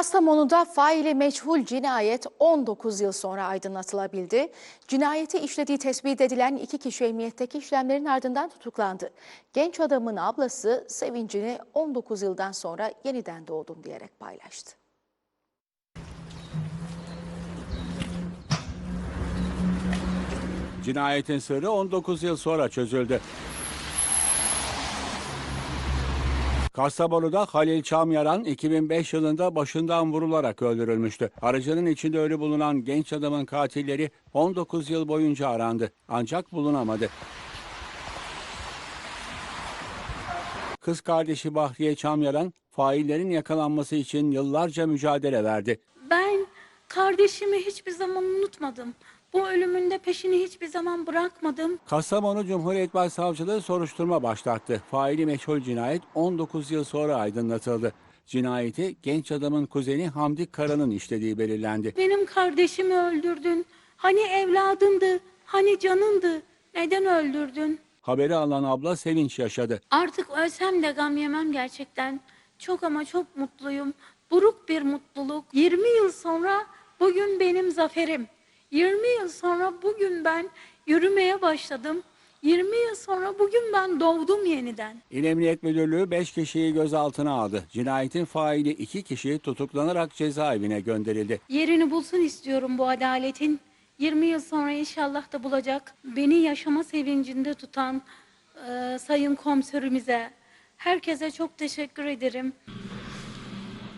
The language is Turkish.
Kastamonu'da faili meçhul cinayet 19 yıl sonra aydınlatılabildi. Cinayeti işlediği tespit edilen iki kişi emniyetteki işlemlerin ardından tutuklandı. Genç adamın ablası sevincini 19 yıldan sonra yeniden doğdum diyerek paylaştı. Cinayetin sırrı 19 yıl sonra çözüldü. Kastamonu'da Halil Çamyaran 2005 yılında başından vurularak öldürülmüştü. Aracının içinde ölü bulunan genç adamın katilleri 19 yıl boyunca arandı ancak bulunamadı. Kız kardeşi Bahriye Çamyaran faillerin yakalanması için yıllarca mücadele verdi. Ben kardeşimi hiçbir zaman unutmadım. Bu ölümün de peşini hiçbir zaman bırakmadım. Kastamonu Cumhuriyet Başsavcılığı soruşturma başlattı. Faili meçhul cinayet 19 yıl sonra aydınlatıldı. Cinayeti genç adamın kuzeni Hamdi Kara'nın işlediği belirlendi. Benim kardeşimi öldürdün. Hani evladındı, hani canındı. Neden öldürdün? Haberi alan abla sevinç yaşadı. Artık ölsem de gam yemem gerçekten. Çok ama çok mutluyum. Buruk bir mutluluk. 20 yıl sonra bugün benim zaferim. 20 yıl sonra bugün ben yürümeye başladım. 20 yıl sonra bugün ben doğdum yeniden. İl Emniyet Müdürlüğü 5 kişiyi gözaltına aldı. Cinayetin faili 2 kişi tutuklanarak cezaevine gönderildi. Yerini bulsun istiyorum bu adaletin. 20 yıl sonra inşallah da bulacak. Beni yaşama sevincinde tutan e, sayın komiserimize, herkese çok teşekkür ederim.